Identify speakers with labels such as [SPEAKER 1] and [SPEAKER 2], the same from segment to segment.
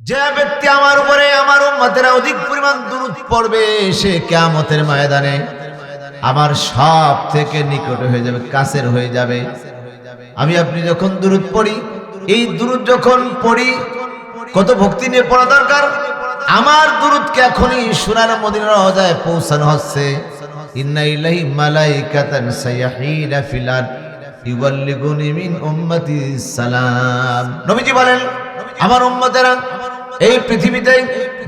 [SPEAKER 1] যে ব্যক্তি আমার উপরে, আমার উম্মতেরা অধিক পরিমাণ দূরত পড়বে, সে কেয়ামতের ময়দানে আমার সব থেকে নিকট হয়ে যাবে, কাছের হয়ে যাবে। আমি আপনি যখন দূরত পড়ি, এই দূরত যখন পড়ি, কত ভক্তি নিয়ে পড়া দরকার? আমার দূরতকে এখনই সোনার মদিনার রওজায় পৌঁছানো হচ্ছে। মালাইকাতান সায়াহিনা ফিল ইউবাল্লিগুনি মিন উম্মতি সালাম। নবীজি বলেন, আমার উম্মতেরা এই পৃথিবীতে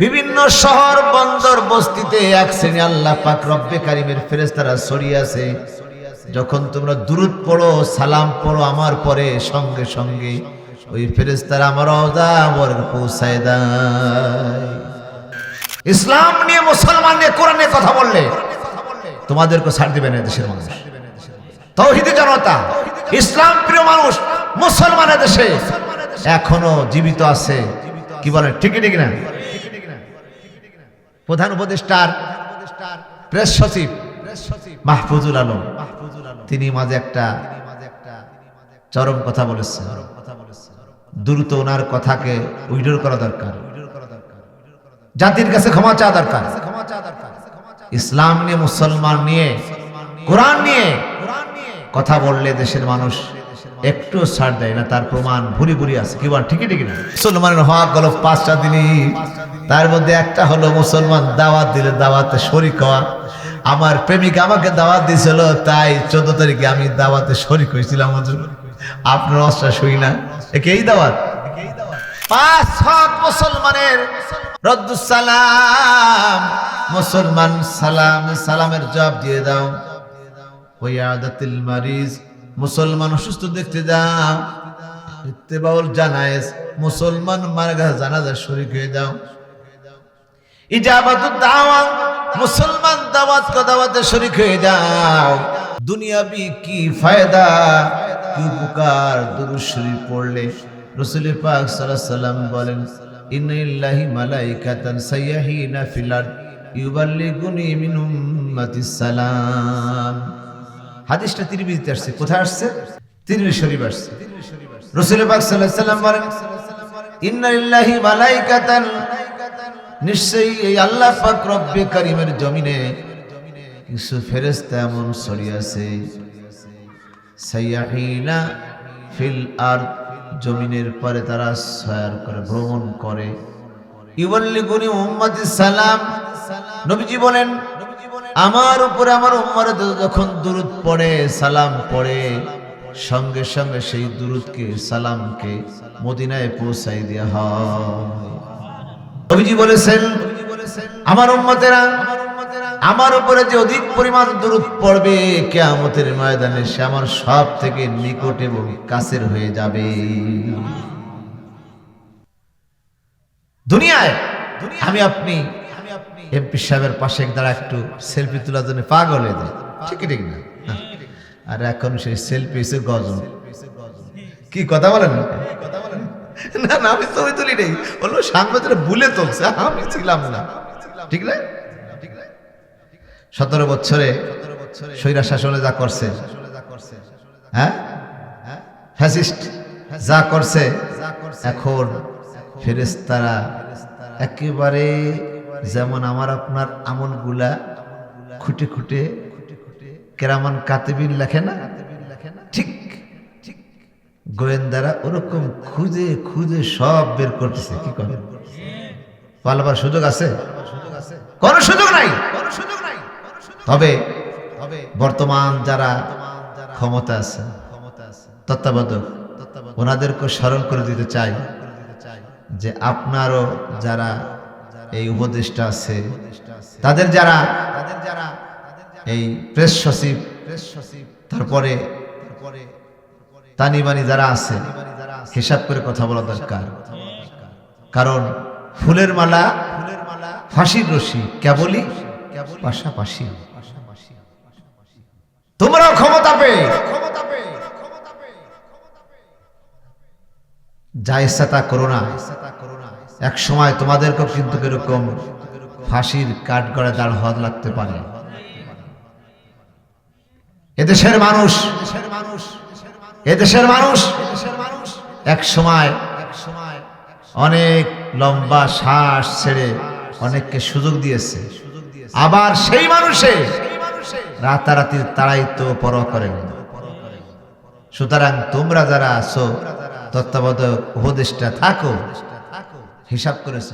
[SPEAKER 1] বিভিন্ন শহর, বন্দর, বস্তিতে এক শ্রেণি আল্লাহ পাক রব্বে কারিমের ফেরেস্তারা আছে। যখন তোমরা দূরত পড়ো, সালাম পড়ো আমার পরে, সঙ্গে সঙ্গে ওই ফেরেস্তারা আমার অজা পৌঁছায় দেয়। ইসলাম নিয়ে মুসলমান নিয়ে কোরআন কথা বললে তোমাদেরকে ছাড় দিবে না দেশের মানুষ। তৌহিদি জনতা, ইসলাম প্রিয় মানুষ, মুসলমানের দেশে এখনও জীবিত আছে। কি বলে? ঠিক ঠিক না? প্রধান উপদেষ্টার প্রেস সচিব মাহফুজুল আলম। তিনি মাঝে একটা চরম কথা বলেছেন। দ্রুত ওনার কথাকে উইডোর করা দরকার। জাতির কাছে ক্ষমা চাওয়া দরকার। ইসলাম নিয়ে, মুসলমান নিয়ে, কোরআন নিয়ে কথা বললে দেশের মানুষ একটু ছাড় দেয় না, তার প্রমাণ ভুরি ভুরি আছে। কি বল, ঠিকই ঠিক না? মুসলমানের হক গেল পাঁচটা দিনই। তার মধ্যে একটা হলো, মুসলমান দাওয়াত দিলে দাওয়াতে শরিক হওয়া। আমার প্রেমিক আমাকে দাওয়াত দিয়েছিল, তাই চোদ্দ তারিখে আমি দাওয়াতে শরিক হয়েছিলাম। আপনার অস্ত্র শুই না। এই দাওয়াত? পাঁচ হক মুসলমানের রদ্দুসালাম। মুসলমান সালাম, সালামের জবাব দিয়ে দাও। ওই আদাতিল মারিজ মুসলমান অসুস্থ দেখতে যাও। ইত্তেবাউল জানায়েজ, মুসলমান মারা গেছে, জানাজার শরীক হয়ে যাও। ইজাবাতুদ দাওয়া, মুসলমান দাওয়াত কো দাওয়াতে হয়ে যাও। দুনিয়াবি কি ফায়দা, কি উপকার? দুরূদ শরীফ পড়লে রাসূল পাক সাল্লাল্লাহু আলাইহি সাল্লাম বলেন, ইন্নালিল্লাহি মালাইকাতান সাইয়াহিনা ফিল আরদ, ইউবাল্লিগুনি মিন উম্মাতিস সালাম। হাদিসটা তিরমিজিতে আসছে। কোথায় আসছে? তিরমিজি শরীফ আসছে। রাসূল পাক আলাইহি সাল্লাম বলেন ইন্নালিল্লাহি মালাইকাতান। নিশ্চয়ই এই আল্লাহ পাক রব্বে কারিমের জমিনে কিছু ফেরেশতা এমন ছড়িয়েছে সাইয়াহিনা ফিল আর জমিনের পরে তারা সয়ার করে, ভ্রমণ করে। ইউবাল্লিগুনি উম্মতি সালাম। নবীজি বলেন আমার উপরে আমার উম্মার যখন দুরুদ পড়ে, সালাম পড়ে, সঙ্গে সঙ্গে সেই দুরুদকে, সালামকে মদিনায় পৌঁছাই দেওয়া হয়। বলেছেন, আমার উম্মতেরা, আমার উপরে যে অধিক পরিমাণ দূরত পড়বে, কেয়ামতের ময়দানে সে আমার সব থেকে নিকট এবং কাছের হয়ে যাবে। দুনিয়ায় আমি আপনি এমপি সাহেবের পাশে দাঁড়া একটু সেলফি তোলার জন্য পাগল হয়ে যায় ঠিক ঠিক না? হ্যাঁ। আর এখন সেই সেলফি এসে গজন কি কথা বলেন? না না, আমি ছবি তুলি নেই। বলল, সাংবাদিকরা ভুলে তুলছে আমি ছিলাম না। ঠিক না? সতেরো বছরে স্বৈরা শাসনে যা করছে হ্যাঁ? ফ্যাসিস্ট যা করছে, এখন ফেরেস্তারা একেবারে যেমন আমার আপনার আমলগুলা খুঁটে খুঁটে কেরামান কাতেবিন লেখে না? ঠিক গোয়েন্দারা ওরকম খুঁজে খুঁজে সব বের করতেছে, কি করে পালাবার সুযোগ আছে? কোন সুযোগ নাই। তবে বর্তমান যারা ক্ষমতা আছে, তত্ত্বাবধায়ক ওনাদেরকে স্মরণ করে দিতে চাই যে আপনারও যারা এই উপদেষ্টা আছে। তাদের যারা তাদের যারা এই প্রেস সচিব প্রেস সচিব, তারপরে তানিবানি যারা আছে, হিসাব করে কথা বলা দরকার। কারণ ফুলের মালা ফুলের মালা, ফাঁসির রশি, কেবলই পাশাপাশি। তোমরাও ক্ষমতা পেয়ে ইচ্ছা তা করো না। এক সময় তোমাদেরকেও কিন্তু এরকম ফাঁসির কাঠ গড়ে দাঁড় হওয়া লাগতে পারে। এদেশের মানুষ এদেশের মানুষ এক সময় অনেক লম্বা শ্বাস ছেড়ে অনেককে সুযোগ দিয়েছে। আবার সেই মানুষে রাতারাতির তাড়াই তো পরোয়া করেন। সুতরাং তোমরা যারা আছো তত্ত্বাবধায়ক উপদেষ্টা থাকো। হিসাব করেছ।